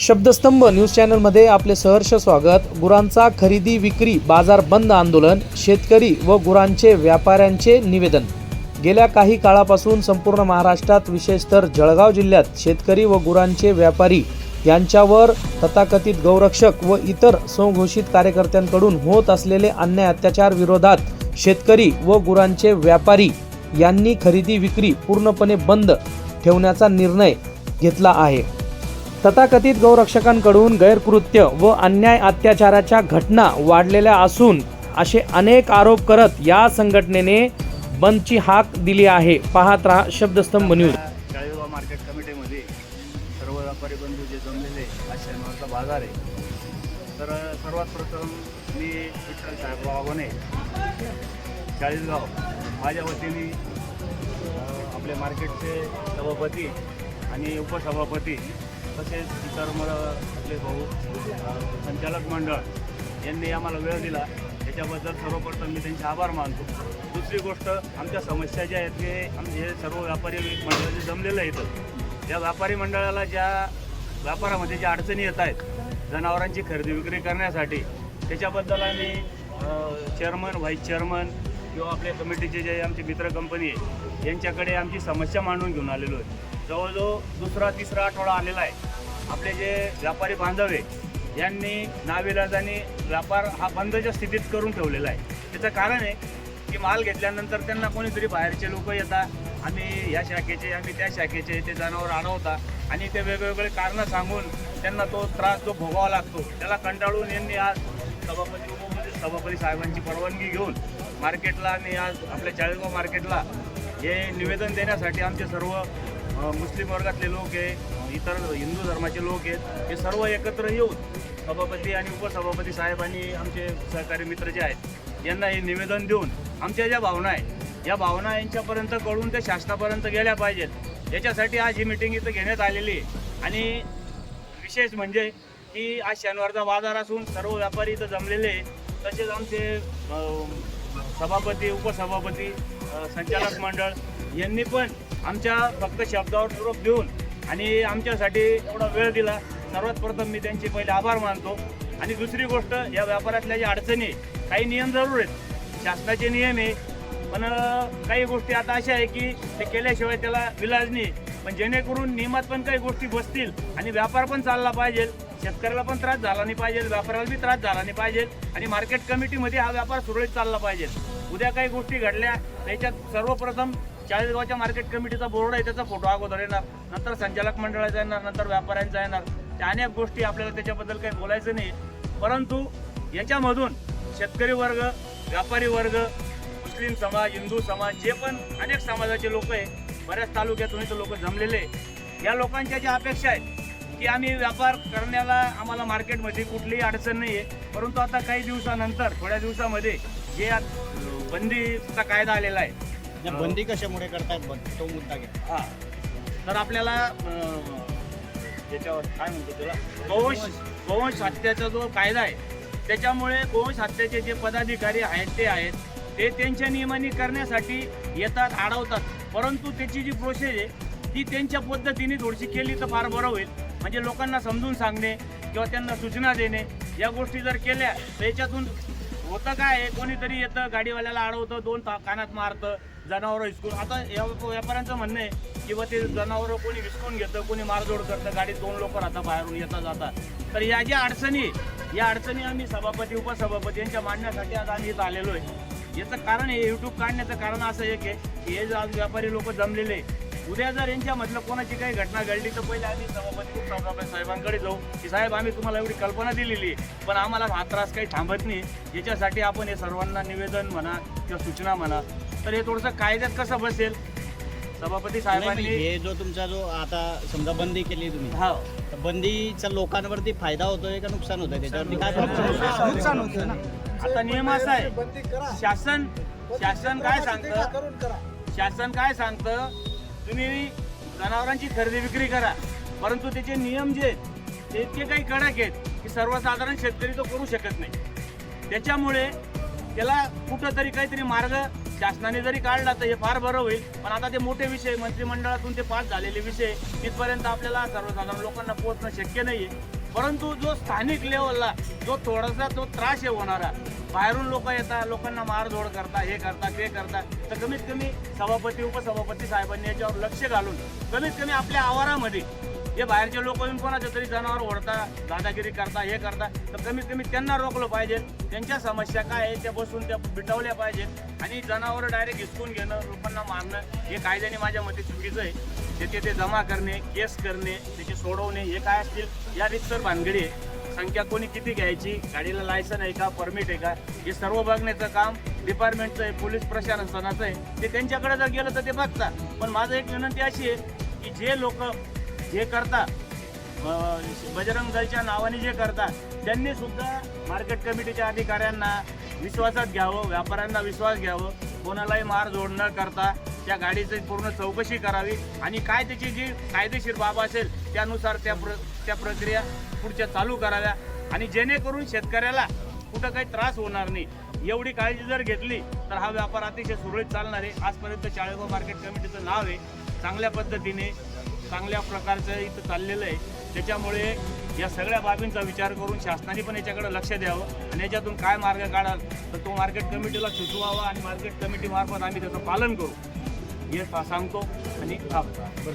शब्दस्तंभ news चॅनलमध्ये आपले सहर्ष स्वागत. गुरांचा खरेदी विक्री बाजार बंद आंदोलन शेतकरी व गुरांचे व्यापाऱ्यांचे निवेदन. गेल्या काही काळापासून संपूर्ण महाराष्ट्रात विशेषतर जळगाव जिल्ह्यात शेतकरी व गुरांचे व्यापारी यांच्यावर तथाकथित गौरक्षक व इतर स्वघोषित कार्यकर्त्यांकडून होत असलेले अन्याय अत्याचार विरोधात शेतकरी व गुरांचे व्यापारी यांनी खरेदी विक्री पूर्णपणे बंद ठेवण्याचा निर्णय घेतला आहे. तथाकथित गौरक्षकांकडून गैरकृत्य व अन्याय अत्याचाराच्या घटना वाढलेल्या असून असे अनेक आरोप करत या संघटनेने बंदची हाक दिली आहे. पाहत रहा शब्दस्तंभ न्यूज. चाळीसगाव मार्केट कमिटीमध्ये सर्व व्यापारी बंधू जे जमलेले आज शनिवारचा बाजार आहे. तर सर्वात प्रथम मी विठ्ठल साहेबराव आव्हाने चाळीसगाव माझ्या वतीने आपले मार्केटचे सभापती आणि उपसभापती तसेच इतर मला आपले भाऊ संचालक मंडळ यांनी आम्हाला वेळ दिला. त्याच्याबद्दल सर्वप्रथम मी त्यांचे आभार मानतो. दुसरी गोष्ट आमच्या समस्या ज्या आहेत ते आमचे सर्व व्यापारी मंडळ जे जमलेलं येतं त्या व्यापारी मंडळाला ज्या व्यापारामध्ये ज्या अडचणी येत आहेत जनावरांची खरेदी विक्री करण्यासाठी त्याच्याबद्दल आम्ही चेअरमन व्हाईस चेअरमन किंवा आपल्या कमिटीचे जे आमचे मित्र कंपनी आहे यांच्याकडे आमची समस्या मांडून घेऊन आलेलो आहे. जवळजवळ दुसरा तिसरा आठवडा आलेला आहे. आपले जे व्यापारी बांधव आहे यांनी नाविलाजाने व्यापार हा बंदच्या स्थितीत करून ठेवलेला आहे. त्याचं कारण आहे की माल घेतल्यानंतर त्यांना कोणीतरी बाहेरचे लोक येतात आम्ही या शाखेचे आम्ही त्या शाखेचे ते जनावर आणवता आणि ते वेगवेगळे कारणं सांगून त्यांना तो त्रास जो भोगावा लागतो त्याला कंटाळून यांनी आज सभापती उपमध्ये सभापती साहेबांची परवानगी घेऊन मार्केटला आणि आज आपल्या चाळीसगाव मार्केटला हे निवेदन देण्यासाठी आमचे सर्व मुस्लिम वर्गातले लोक आहे इतर हिंदू धर्माचे लोक आहेत हे सर्व एकत्र येऊन सभापती आणि उपसभापती साहेब आणि आमचे सहकारी मित्र जे आहेत यांना हे निवेदन देऊन आमच्या ज्या भावना आहेत या भावना यांच्यापर्यंत कळून त्या शासनापर्यंत गेल्या पाहिजेत. याच्यासाठी आज ही मिटिंग इथं घेण्यात आलेली आहे. आणि विशेष म्हणजे की आज शनिवारचा बाजार असून सर्व व्यापारी इथं जमलेले तसेच आमचे सभापती उपसभापती संचालक मंडळ यांनी पण आमच्या फक्त शब्दावर निरोप देऊन आणि आमच्यासाठी एवढा वेळ दिला. सर्वात प्रथम मी त्यांचे पहिले आभार मानतो. आणि दुसरी गोष्ट या व्यापारातल्या ज्या अडचणी काही नियम जरूर आहेत. शासनाचे नियम आहे. पण काही गोष्टी आता अशा आहे की ते केल्याशिवाय त्याला विलाज नाही पण जेणेकरून नियमात पण काही गोष्टी बसतील आणि व्यापार पण चालला पाहिजे. शेतकऱ्याला पण त्रास झाला नाही पाहिजे. व्यापाऱ्याला बी त्रास झाला नाही पाहिजे. आणि मार्केट कमिटीमध्ये हा व्यापार सुरळीत चालला पाहिजे. उद्या काही गोष्टी घडल्या त्याच्यात सर्वप्रथम चाळीसगावच्या मार्केट कमिटीचा बोर्ड आहे त्याचा फोटो अगोदर येणार. नंतर संचालक मंडळाचा येणार नंतर व्यापाऱ्यांचा येणार. त्या अनेक गोष्टी आपल्याला त्याच्याबद्दल काही बोलायचं नाही. परंतु याच्यामधून शेतकरी वर्ग व्यापारी वर्ग मुस्लिम समाज हिंदू समाज जे पण अनेक समाजाचे लोक आहे बऱ्याच तालुक्यातून इथं लोक जमलेले या लोकांच्या ज्या अपेक्षा आहेत की आम्ही व्यापार करण्याला आम्हाला मार्केटमध्ये कुठलीही अडचण नाही आहे परंतु आता काही दिवसानंतर थोड्या दिवसामध्ये जे बंदीचा कायदा आलेला आहे या बंदी कशामुळे करतायत बंद तो मुद्दा घ्या. हा. तर आपल्याला अं, याच्यावर काय म्हणतो त्याला? गोवंश गोवंश हत्याचा जो कायदा आहे त्याच्यामुळे गोवंश हत्याचे जे पदाधिकारी आहेत ते आहेत ते त्यांच्या नियमाने करण्यासाठी येतात अडवतात परंतु त्याची जी प्रोसेस आहे ती त्यांच्या पद्धतीने थोडीशी केली तर फार बरं होईल. म्हणजे लोकांना समजून सांगणे किंवा त्यांना सूचना देणे या गोष्टी जर केल्या तर याच्यातून होतं काय? कोणीतरी येतं गाडीवाल्याला अडवतं दोन कानात मारतं जनावरं हिसकून. आता या व्यापाऱ्यांचं म्हणणं आहे की बा ते जनावरं कोणी विसकून घेतं कोणी मारजोड करतं गाडीत दोन लोक राहतात बाहेरून येता जातात तर या ज्या अडचणी आहे, या अडचणी आम्ही सभापती उपसभापती यांच्या मांडण्यासाठी आज आम्ही इथं आलेलो आहे. याचं कारण हे यूट्यूब काढण्याचं कारण असं एक आहे की हे जे आज व्यापारी लोक जमलेले आहे. उद्या जर यांच्यामधलं कोणाची काही घटना घडली तर पहिले आम्ही सभापती उपसभापती साहेबांकडे जाऊ. की साहेब आम्ही तुम्हाला एवढी कल्पना दिलेली पण आम्हाला हा त्रास काही थांबत नाही. याच्यासाठी आपण हे सर्वांना निवेदन म्हणा किंवा सूचना म्हणा. तर हे थोडंसं कायद्यात कसं बसेल? सभापती साहेबांनी हे जो तुमचा जो आता समजा बंदी केली तुम्ही हा. तर बंदीचा लोकांवरती फायदा होतोय का नुकसान होतंय? त्याच्यावरती काय नुकसान होतं ना. आता नियम असा आहे. बंदी करा. शासन शासन काय सांगतं? करून करा. शासन काय सांगतं? तुम्ही जनावरांची खरेदी विक्री करा. परंतु त्याचे नियम जे आहेत ते इतके काही कडक आहेत की सर्वसाधारण शेतकरी तो करू शकत नाही. त्याच्यामुळे त्याला कुठंतरी काहीतरी मार्ग शासनाने जरी काढला तर हे फार बरं होईल. पण आता ते मोठे विषय मंत्रिमंडळातून ते पास झालेले विषय तिथपर्यंत आपल्याला सर्वसाधारण लोकांना पोहोचणं शक्य नाही परंतु जो स्थानिक लेवलला जो थोडासा जो त्रास आहे होणारा बाहेरून लोक येतात लोकांना मारझोड करता हे करता ते करता तर कमीत कमी सभापती उपसभापती साहेबांनी याच्यावर लक्ष घालून कमीत कमी आपल्या आवारामध्ये हे बाहेरचे लोक येऊन कोणाच्या तरी जनावर ओढता दादागिरी करता हे करता तर कमीत कमी त्यांना रोखलं पाहिजे. त्यांच्या समस्या काय आहे त्या बसून त्या बिटवल्या पाहिजेत. आणि जनावर डायरेक्ट हिसकून घेणं लोकांना मारणं हे कायद्याने माझ्या मते चुकीचं आहे. त्याचे ते जमा करणे केस करणे त्याचे सोडवणे हे काय असतील या रितसर भानगडी आहे संख्या कोणी किती घ्यायची? गाडीला लायसन आहे का? परमिट आहे का? हे सर्व बघण्याचं काम डिपार्टमेंटचं आहे पोलीस प्रशासनाचं आहे. ते त्यांच्याकडे जर गेलं तर ते बघतात. पण माझं एक विनंती अशी आहे की जे लोक जे करतात बजरंग दलच्या नावाने जे करतात त्यांनी सुद्धा मार्केट कमिटीच्या अधिकाऱ्यांना विश्वासात घ्यावं व्यापाऱ्यांना विश्वास घ्यावं. कोणालाही मार जोड न करता त्या गाडीची पूर्ण चौकशी करावी आणि काय त्याची जी कायदेशीर बाब असेल त्यानुसार त्या प्र त्या प्रक्रिया पुढच्या चालू कराव्या. आणि जेणेकरून शेतकऱ्याला कुठं काही त्रास होणार नाही. एवढी काळजी जर घेतली तर हा व्यापार अतिशय सुरळीत चालणार आहे. आजपर्यंत चाळेगाव मार्केट कमिटीचं नाव आहे. चांगल्या पद्धतीने चांगल्या प्रकारचं इथं चाललेलं आहे. त्याच्यामुळे या सगळ्या बाबींचा विचार करून शासनाने पण याच्याकडे लक्ष द्यावं आणि याच्यातून काय मार्ग काढाल तर तो मार्केट कमिटीला सुचवावा आणि मार्केट कमिटीमार्फत आम्ही त्याचं पालन करू. हे सांगतो आणि थांबतो